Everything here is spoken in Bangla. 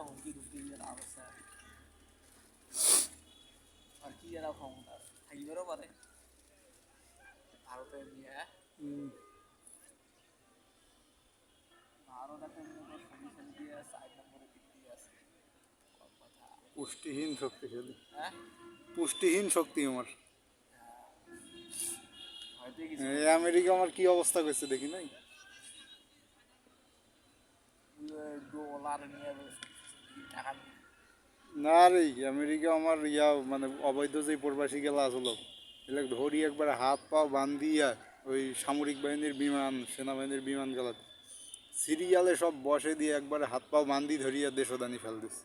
হুমকি আর কি এরা ক্ষমতা থাকিবারও পারে ভারতের নিয়ে ভারত এখন দিয়ে চার নম্বরের দিক দিয়ে আছে পুষ্টিহীন শক্তিশালী হ্যাঁ পুষ্টিহীন শক্তি আমার আমেরিকা আমার কি অবস্থা করছে দেখি নাই ডলার নিয়ে টাকা নিয়ে না রে আমেরিকা আমার ইয়া মানে অবৈধ যে প্রবাসী গেলা আসলো এগুলো ধরি একবার হাত পা বান্ধিয়া ওই সামরিক বাহিনীর বিমান, সেনাবাহিনীর বিমান গেলা সিরিয়ালে সব বসে দিয়ে একবার হাত পা বান্ধি ধরিয়া দেশদানি ফেল দিছে